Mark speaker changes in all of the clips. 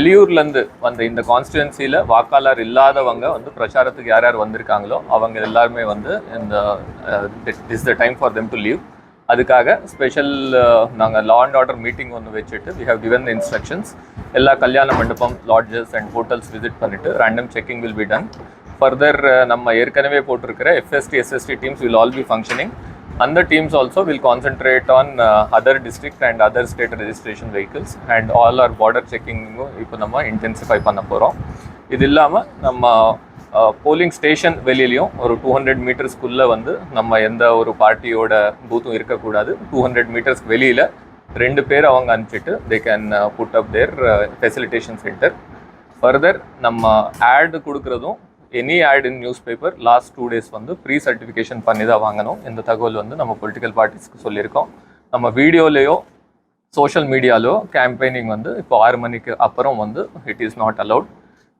Speaker 1: வெளியூர்லேருந்து வந்த இந்த கான்ஸ்டுவன்சியில் வாக்காளர் இல்லாதவங்க வந்து பிரச்சாரத்துக்கு யார் யார் வந்திருக்காங்களோ அவங்க எல்லாருமே வந்து இந்த is the time for them to leave அதுக்காக ஸ்பெஷல் நாங்கள் லா அண்ட் ஆர்டர் மீட்டிங் ஒன்று வச்சுட்டு we have given the instructions எல்லா கல்யாண மண்டபம் லாட்ஜஸ் அண்ட் ஹோட்டல்ஸ் விசிட் பண்ணிவிட்டு random checking will be done further நம்ம ஏற்கனவே போட்டிருக்கிற FST SST teams will all be functioning அந்த teams also will concentrate on other district and other state registration vehicles and all our border செக்கிங்கும் இப்போ நம்ம intensify பண்ண போகிறோம் இது இல்லாமல் நம்ம போலிங் ஸ்டேஷன் வெளியிலையும் ஒரு டூ ஹண்ட்ரட் மீட்டர்ஸ்க்குள்ளே வந்து நம்ம எந்த ஒரு பார்ட்டியோட பூத்தும் இருக்கக்கூடாது. டூ ஹண்ட்ரட் மீட்டர்ஸ்க்கு வெளியில் ரெண்டு பேர் அவங்க அனுப்பிச்சிட்டு they can put up their facilitation centre further நம்ம ஆட் கொடுக்குறதும் any ad in news paper last two days வந்து ப்ரீ சர்டிஃபிகேஷன் பண்ணி தான் வாங்கணும். இந்த தகவல் வந்து நம்ம பொலிட்டிக்கல் பார்ட்டிஸ்க்கு சொல்லியிருக்கோம். நம்ம வீடியோலேயோ சோஷியல் மீடியாலோ கேம்பெயினிங் வந்து இப்போ ஆறு மணிக்கு அப்புறம் வந்து it is not allowed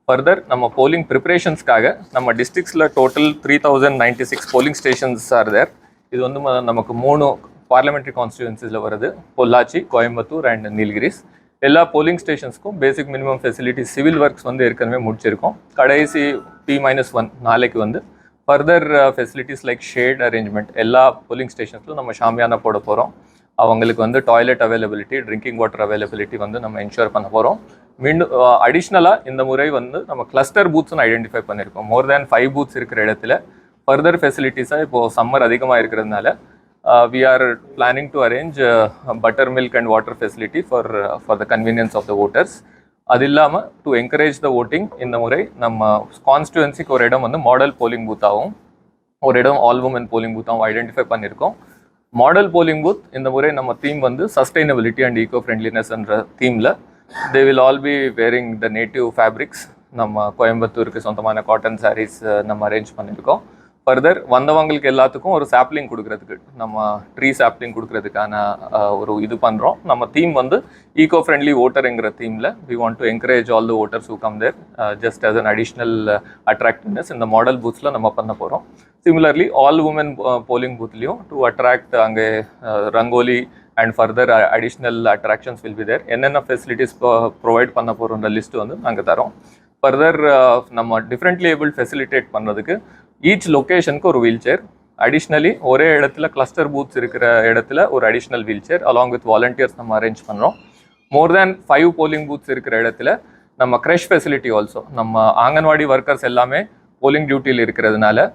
Speaker 1: further நம்ம போலிங் ப்ரிப்பரேஷன்ஸ்க்காக நம்ம டிஸ்ட்ரிக்ஸில் total three thousand ninety six polling stations are there இது வந்து நமக்கு மூணு பார்லிமெண்ட்ரி கான்ஸ்டியூன்சிஸில் வருது. பொள்ளாச்சி கோயம்புத்தூர் அண்ட் நீலகிரிஸ். எல்லா polling ஸ்டேஷன்ஸ்க்கும் basic minimum facility civil works வந்து ஏற்கனவே முடிச்சிருக்கோம். கடைசி பி மைனஸ் ஒன் நாளைக்கு வந்து further facilities like shade arrangement எல்லா போலிங் ஸ்டேஷன்ஸ்லும் நம்ம ஷாமியானா போட போகிறோம் அவங்களுக்கு வந்து toilet availability drinking water availability வந்து நம்ம என்ஷூர் பண்ண போகிறோம் மீண்டும் அடிஷ்னலாக இந்த முறை வந்து நம்ம கிளஸ்டர் பூத்ஸ்னு ஐடென்டிஃபை பண்ணியிருக்கோம் மோர் தேன் ஃபைவ் பூத்ஸ் இருக்கிற இடத்துல ஃபர்தர் ஃபெசிலிட்டிஸாக இப்போது சம்மர் அதிகமாக இருக்கிறதுனால we are planning to arrange butter milk and water facility for for the convenience of the voters அது இல்லாமல் டு என்கரேஜ் த ஓட்டிங் இந்த முறை நம்ம கான்ஸ்டுவன்சிக்கு ஒரு இடம் வந்து மாடல் போலிங் பூத்தாகவும் ஒரு இடம் ஆல் உமன் போலிங் பூத்தாகவும் ஐடென்டிஃபை பண்ணியிருக்கோம் மாடல் போலிங் பூத் இந்த முறை நம்ம தீம் வந்து சஸ்டைனபிலிட்டி அண்ட் ஈகோ ஃப்ரெண்ட்லினஸ்ன்ற தீமில் they will all be wearing the native fabrics நம்ம கோயம்புத்தூருக்கு சொந்தமான காட்டன் சாரீஸ் uh, நம்ம அரேஞ்ச் பண்ணியிருக்கோம் ஃபர்தர் வந்தவங்களுக்கு எல்லாத்துக்கும் ஒரு சாப்லிங் கொடுக்கறதுக்கு நம்ம ட்ரீ சாப்லிங் கொடுக்கறதுக்கான ஒரு இது பண்ணுறோம் நம்ம தீம் வந்து ஈகோ ஃப்ரெண்ட்லி ஓட்டருங்கிற தீமில் we want to encourage all the voters who come there just as an additional attractiveness இந்த மாடல் பூத்ஸில் நம்ம பண்ண போகிறோம் சிமிலர்லி ஆல் உமன் போலிங் பூத்லேயும் டு அட்ராக்ட் அங்கே rangoli and further additional attractions will be there என்னென்ன facilities provide பண்ண போகிறோன்ற லிஸ்ட் வந்து நாங்கள் தரோம். ஃபர்தர் uh, நம்ம டிஃப்ரெண்ட்லி ஏபிள் ஃபெசிலிட்டேட் பண்ணுறதுக்கு ஈச் லொக்கேஷனுக்கு ஒரு வீல் சேர் அடிஷ்னலி ஒரே இடத்துல கிளஸ்டர் பூத்ஸ் இருக்கிற இடத்துல ஒரு additional wheelchair along with volunteers நம்ம அரேஞ்ச் பண்ணுறோம் more than five polling booths இருக்கிற இடத்துல நம்ம க்ரெஷ் ஃபெசிலிட்டி ஆல்சோ நம்ம ஆங்கன்வாடி ஒர்க்கர்ஸ் எல்லாமே போலிங் டியூட்டியில் இருக்கிறதுனால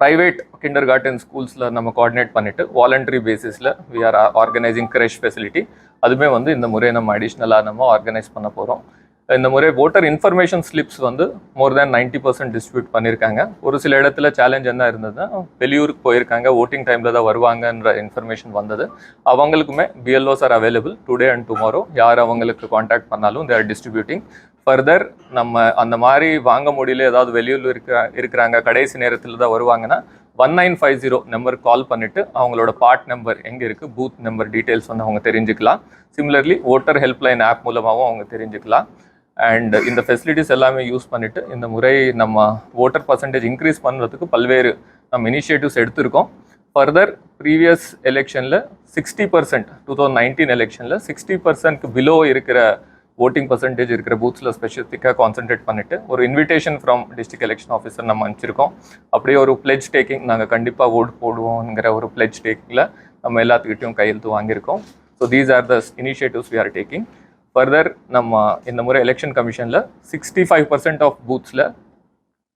Speaker 1: ப்ரைவேட் கிண்டர் கார்டன் ஸ்கூல்ஸில் நம்ம கோஆர்டினேட் பண்ணிவிட்டு வாலண்டரி பேசிஸில் we are organising creche facility அதுவுமே வந்து இந்த முறை நம்ம அடிஷ்னலாக நம்ம ஆர்கனைஸ் பண்ண போகிறோம் இந்த முறை ஓட்டர் இன்ஃபர்மேஷன் ஸ்லிப்ஸ் வந்து more than ninety percent distribute பண்ணியிருக்காங்க ஒரு சில இடத்துல சேலஞ்ச் என்ன இருந்ததுன்னா வெளியூருக்கு போயிருக்காங்க ஓட்டிங் டைமில் தான் வருவாங்கன்ற இன்ஃபர்மேஷன் வந்தது. அவங்களுக்குமே BLOs are available today and tomorrow யார் அவங்களுக்கு காண்டாக்ட் பண்ணாலும் தே ஆர் டிஸ்ட்ரிபியூட்டிங் ஃபர்தர் நம்ம அந்த மாதிரி வாங்க முடியல ஏதாவது வெளியூரில் இருக்க இருக்கிறாங்க கடைசி நேரத்தில் தான் வருவாங்கன்னா one nine five zero number call பண்ணிவிட்டு அவங்களோட பார்ட் நம்பர் எங்கே இருக்குது பூத் நம்பர் டீட்டெயில்ஸ் வந்து அவங்க தெரிஞ்சுக்கலாம். சிமிலர்லி ஓட்டர் ஹெல்ப்லைன் ஆப் மூலமாகவும் அவங்க தெரிஞ்சுக்கலாம். அண்ட் இந்த ஃபெசிலிட்டிஸ் எல்லாமே யூஸ் பண்ணிவிட்டு இந்த முறை நம்ம ஓட்டர் பர்சன்டேஜ் இன்க்ரீஸ் பண்ணுறதுக்கு பல்வேறு நம்ம இனிஷியேட்டிவ்ஸ் எடுத்திருக்கோம். ஃபர்தர் ப்ரீவியஸ் எலெக்ஷனில் sixty percent two thousand nineteen எலெக்ஷனில் சிக்ஸ்டி பர்சன்ட்க்கு பிலோ இருக்கிற ஓட்டிங் பர்சன்டேஜ் இருக்கிற பூத்ஸில் ஸ்பெசிஃபிக்காக கான்சென்ட்ரேட் பண்ணிவிட்டு ஒரு invitation from district election officer நம்ம அனுப்பிச்சிருக்கோம். அப்படியே ஒரு பிளெஜ் டேக்கிங் நாங்கள் கண்டிப்பாக ஓட் போடுவோங்கிற ஒரு பிளெஜ் டேக்கிங்கில் நம்ம எல்லாத்துக்கிட்டையும் கையெழுத்து வாங்கியிருக்கோம். So these are the initiatives we are taking further நம்ம இந்த முறை எலெக்ஷன் கமிஷனில் சிக்ஸ்டி ஃபைவ் பர்சன்ட் ஆஃப் பூத்ஸில்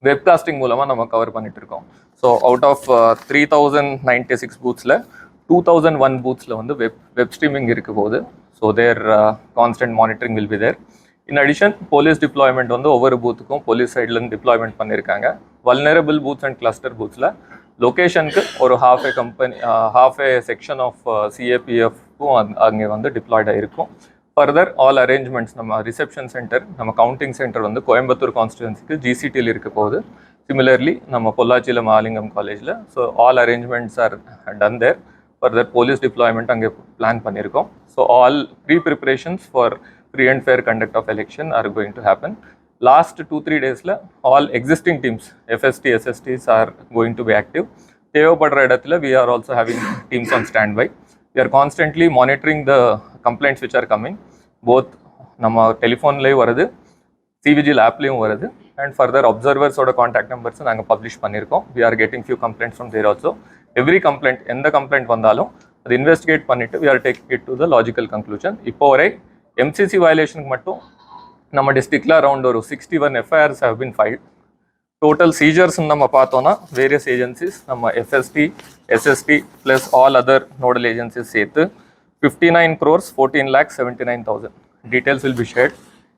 Speaker 1: வெப்காஸ்டிங் மூலமாக நம்ம கவர் பண்ணிட்டு இருக்கோம் so out of three thousand ninety six பூத்ஸில் two thousand one பூத்ஸில் வந்து வெப் வெப் ஸ்ட்ரீமிங் இருக்க போகுது. So there constant monitoring will be there in addition police deployment வந்து ஒவ்வொரு பூத்துக்கும் போலீஸ் சைட்லேருந்து டிப்ளாய்மெண்ட் பண்ணியிருக்காங்க வல்னரபிள் பூத்ஸ் அண்ட் கிளஸ்டர் பூத்ஸில் லொக்கேஷனுக்கு ஒரு half a company half a section of சிஏபிஎஃப்க்கும் அங்கே வந்து டிப்ளாய்டாக இருக்கும் ஃபர்தர் ஆல் அரேஞ்ச்மெண்ட்ஸ் நம்ம ரிசப்ஷன் சென்டர் நம்ம கவுண்டிங் சென்டர் வந்து கோயம்புத்தூர் கான்ஸ்டிடுவன்சிக்கு ஜிசிடியில் இருக்க போகுது. சிமிலர்லி நம்ம பொள்ளாச்சியில் மாலிங்கம் காலேஜில் so all arrangements are done there further police deployment அங்கே பிளான் பண்ணியிருக்கோம் so all pre preparations for free and fair conduct of election are going to happen last two three டேஸில் all existing teams FST SSTs are going to be active தேவைப்படுற இடத்துல we are also having teams on standby we are constantly monitoring the complaints which are coming. Both நம்ம டெலிஃபோன்லேயும் வருது cVIGIL ஆப்லேயும் வருது. And further அப்சர்வர்ஸோட contact numbers நாங்கள் publish பண்ணியிருக்கோம் we are getting few complaints from there also every complaint எந்த complaint வந்தாலும் அது இன்வெஸ்டிகேட் பண்ணிட்டு we are take it to the logical conclusion இப்போ வரை எம்சிசி வயலேஷனுக்கு மட்டும் நம்ம டிஸ்ட்ரிக்டில் அரௌண்ட் ஒரு sixty one FIRs have been file total seizures நம்ம பார்த்தோன்னா வேரியஸ் ஏஜென்சிஸ் நம்ம FST SST plus all other nodal agencies சேர்த்து fifty nine crores fourteen lakh seventy nine thousand details will be shared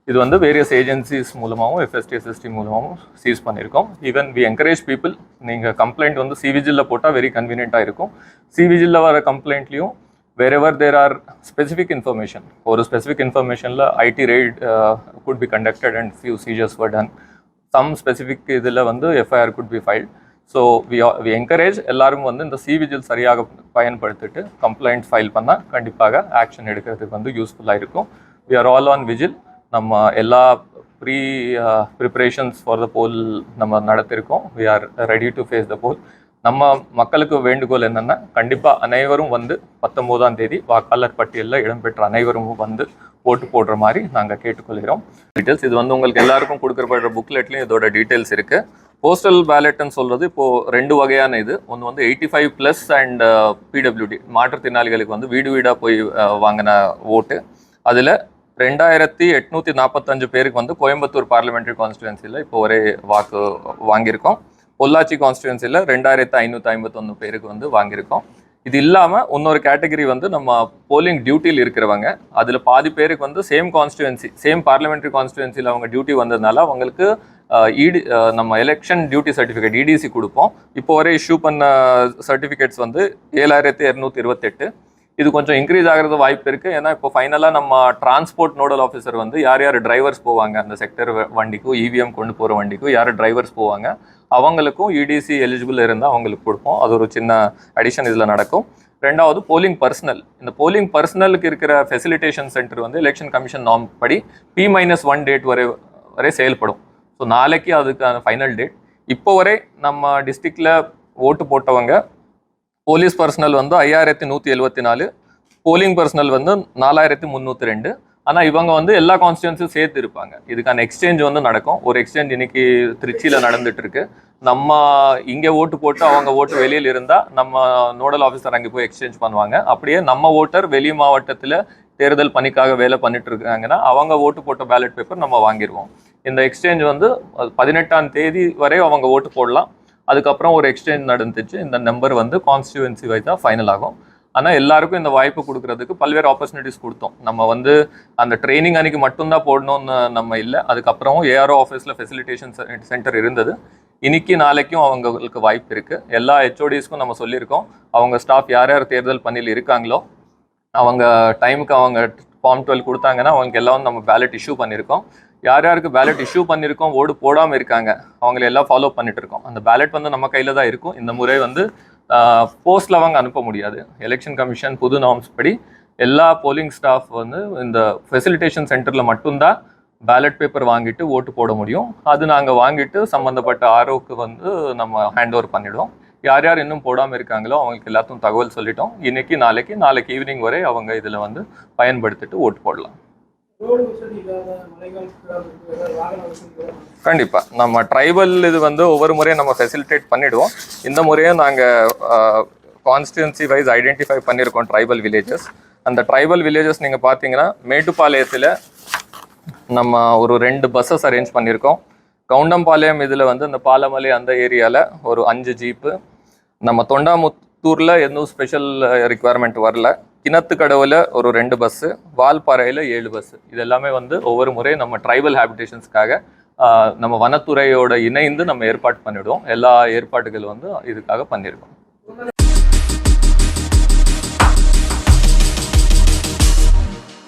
Speaker 1: இது வந்து வேரியஸ் ஏஜென்சிஸ் மூலமாகவும் FST SST மூலமாகவும் seize பண்ணியிருக்கோம். Even we encourage people நீங்கள் கம்ப்ளைண்ட் வந்து cVIGIL போட்டால் வெரி கன்வீனியண்ட்டாக இருக்கும். சிவிஜில் வர கம்ப்ளைண்ட்லேயும் ever there are specific information ஒரு specific இன்ஃபர்மேஷனில் IT raid could be conducted and few seizures were done some specific இதில் வந்து FIR could be file so we we encourage எல்லாரும் வந்து இந்த சிவிஜில் சரியாக பயன்படுத்திட்டு கம்ப்ளைண்ட் ஃபைல் பண்ணால் கண்டிப்பாக ஆக்ஷன் எடுக்கிறதுக்கு வந்து யூஸ்ஃபுல்லாக இருக்கும். We are all on vigil நம்ம எல்லா pre preparations for the poll நம்ம நடத்திருக்கோம். We are ready to face the poll நம்ம மக்களுக்கு வேண்டுகோள் என்னென்னா கண்டிப்பாக அனைவரும் வந்து பத்தொம்போதாம் தேதி வாக்காளர் பட்டியலில் இடம்பெற்ற அனைவரும் வந்து ஓட்டு போடுற மாதிரி நாங்கள் கேட்டுக்கொள்கிறோம். டீட்டெயில்ஸ் இது வந்து உங்களுக்கு எல்லாருக்கும் கொடுக்கப்படுற புக்லெட்லையும் இதோட டீட்டெயில்ஸ் இருக்குது போஸ்டல் பேலட்னு சொல்கிறது இப்போது ரெண்டு வகையான இது. ஒன்று வந்து eighty five plus and PWD மாற்றுத்திறனாளிகளுக்கு வந்து வீடு வீடாக போய் uh, வாங்கின ஓட்டு அதில் ரெண்டாயிரத்தி எட்நூற்றி நாற்பத்தஞ்சு பேருக்கு வந்து கோயம்புத்தூர் பார்லிமெண்ட்ரி கான்ஸ்டுவன்சியில் இப்போ ஒரே வாக்கு வாங்கியிருக்கோம். பொள்ளாச்சி கான்ஸ்டுவன்சியில் ரெண்டாயிரத்து ஐநூற்றி ஐம்பத்தொன்று பேருக்கு வந்து வாங்கியிருக்கோம். இது இல்லாமல் இன்னொரு கேட்டகரி வந்து நம்ம போலிங் டியூட்டியில் இருக்கிறவங்க. அதில் பாதி பேருக்கு வந்து சேம் கான்ஸ்டுவன்சி சேம் பார்லிமெண்ட்ரி கான்ஸ்டுவன்சியில் அவங்க டியூட்டி வந்ததுனால அவங்களுக்கு இடி நம்ம எலெக்ஷன் டியூட்டி சர்டிஃபிகேட் இடிசி கொடுப்போம். இப்போ வரை இஷ்யூ பண்ண சர்டிஃபிகேட்ஸ் வந்து ஏழாயிரத்தி இரநூத்தி இருபத்தெட்டு. இது கொஞ்சம் இன்க்ரீஸ் ஆகிறது வாய்ப்பு இருக்குது ஏன்னா இப்போ ஃபைனலாக நம்ம டிரான்ஸ்போர்ட் நோடல் ஆஃபீஸர் வந்து யார் யார் டிரைவர்ஸ் போவாங்க? அந்த செக்டர் வண்டிக்கும் இவிஎம் கொண்டு போகிற வண்டிக்கும் யார் டிரைவர்ஸ் போவாங்க? அவங்களுக்கும் இடிசி எலிஜிபிள் இருந்தால் அவங்களுக்கு கொடுப்போம். அது ஒரு சின்ன அடிஷன் இதில் நடக்கும். ரெண்டாவது போலிங் பர்சனல் இந்த போலிங் பர்சனலுக்கு இருக்கிற ஃபெசிலிட்டேஷன் சென்டர் வந்து எலெக்ஷன் கமிஷன் நார்ம் படி பி மைனஸ் ஒன் டேட் வரை வரை செயல்படும். ஸோ நாளைக்கு அதுக்கான ஃபைனல் டேட் இப்போ வரை நம்ம டிஸ்ட்ரிக்டில் ஓட்டு போட்டவங்க போலீஸ் பர்சனல் வந்து ஐயாயிரத்தி நூற்றி எழுபத்தி நாலு போலிங் பர்சனல் வந்து நாலாயிரத்தி முந்நூற்றி ரெண்டு. ஆனால் இவங்க வந்து எல்லா கான்ஸ்டியூன்ஸும் சேர்த்து இருப்பாங்க. இதுக்கான எக்ஸ்சேஞ்ச் வந்து நடக்கும். ஒரு எக்ஸ்சேஞ்ச் இன்னைக்கு திருச்சியில் நடந்துட்டு இருக்கு நம்ம இங்கே ஓட்டு போட்டு அவங்க ஓட்டு வெளியில் இருந்தால் நம்ம நோடல் ஆஃபீஸர் அங்கே போய் எக்ஸ்சேஞ்ச் பண்ணுவாங்க. அப்படியே நம்ம ஓட்டர் வெளி மாவட்டத்தில் தேர்தல் பணிக்காக வேலை பண்ணிட்டு இருக்காங்கன்னா அவங்க ஓட்டு போட்ட பேலட் பேப்பர் நம்ம வாங்கிடுவோம் இந்த எக்ஸ்சேஞ்ச் வந்து பதினெட்டாம் தேதி வரை அவங்க ஓட்டு போடலாம். அதுக்கப்புறம் ஒரு எக்ஸ்சேஞ்ச் நடந்துச்சு. இந்த நம்பர் வந்து கான்ஸ்டியூவன்சி தான் ஃபைனல் ஆகும். ஆனால் எல்லாருக்கும் இந்த வாய்ப்பு கொடுக்கறதுக்கு பல்வேறு ஆப்பர்ச்சுனிட்டிஸ் கொடுத்தோம். நம்ம வந்து அந்த ட்ரைனிங் அன்னைக்கு மட்டும்தான் போடணும்னு நம்ம இல்லை. அதுக்கப்புறம் ஏஆர்ஓ ஆஃபீஸில் ஃபெசிலிட்டேஷன் சென்டர் இருந்தது. இன்னைக்கு நாளைக்கும் அவங்களுக்கு வாய்ப்பு இருக்குது எல்லா ஹெச்ஓடிஸ்க்கும் நம்ம சொல்லியிருக்கோம். அவங்க ஸ்டாஃப் யார் யார் தேர்தல் பணியில் இருக்காங்களோ அவங்க டைமுக்கு அவங்க ஃபார்ம் டுவெல் கொடுத்தாங்கன்னா அவங்களுக்கு எல்லாம் நம்ம பேலட் இஷ்யூ பண்ணியிருக்கோம் யார் யாருக்கு பேலட் இஷ்யூ பண்ணியிருக்கோம் ஓடு போடாமல் இருக்காங்க அவங்கள எல்லாம் ஃபாலோ பண்ணிட்டு இருக்கோம். அந்த பேலட் வந்து நம்ம கையில் தான் இருக்கும். இந்த முறை வந்து போஸ்டில் அவங்க அனுப்ப முடியாது. எலெக்ஷன் கமிஷன் புது நார்ம்ஸ் படி எல்லா போலிங் ஸ்டாஃப் வந்து இந்த ஃபெசிலிட்டேஷன் சென்டரில் மட்டும்தான் பேலட் பேப்பர் வாங்கிட்டு ஓட்டு போட முடியும். அது நாங்கள் வாங்கிட்டு சம்மந்தப்பட்ட ஆர்ஓக்கு வந்து நம்ம ஹேண்ட் ஓவர் பண்ணிவிடுவோம் யார் யார் இன்னும் போடாமல் இருக்காங்களோ அவங்களுக்கு எல்லாத்தையும் தகவல் சொல்லிட்டோம். இன்னைக்கு நாளைக்கு நாளைக்கு ஈவினிங் வரை அவங்க இதில் வந்து பயன்படுத்திட்டு ஓட்டு போடலாம்.
Speaker 2: கண்டிப்பாக
Speaker 1: கண்டிப்பா. நம்ம ட்ரைபல் இது வந்து ஒவ்வொரு முறையும் நம்ம ஃபெசிலிட்டேட் பண்ணிடுவோம். இந்த முறையும் நாங்கள் கான்ஸ்டியூன்சி வைஸ் ஐடென்டிஃபை பண்ணியிருக்கோம் ட்ரைபல் வில்லேஜஸ் அந்த ட்ரைபல் வில்லேஜஸ் நீங்கள் பார்த்தீங்கன்னா மேட்டுப்பாளையத்தில் நம்ம ஒரு ரெண்டு பஸ்ஸஸ் அரேஞ்ச் பண்ணியிருக்கோம். கவுண்டம்பாளையம் இதில் வந்து இந்த பாலமலை அந்த ஏரியாவில் ஒரு அஞ்சு ஜீப்பு நம்ம தொண்டாமுத்தூரில் எதுவும் ஸ்பெஷல் ரிக்குவயர்மெண்ட் வரல. கிணத்து கடவுல ஒரு ரெண்டு பஸ்ஸு வால்பாறையில் ஏழு பஸ்ஸு இது எல்லாமே வந்து ஒவ்வொரு முறை நம்ம ட்ரைபல் ஹேபிடேஷன்ஸ்க்காக நம்ம வனத்துறையோட இணைந்து நம்ம ஏற்பாடு பண்ணிவிடுவோம் எல்லா ஏற்பாடுகள் வந்து இதுக்காக பண்ணியிருக்கோம்.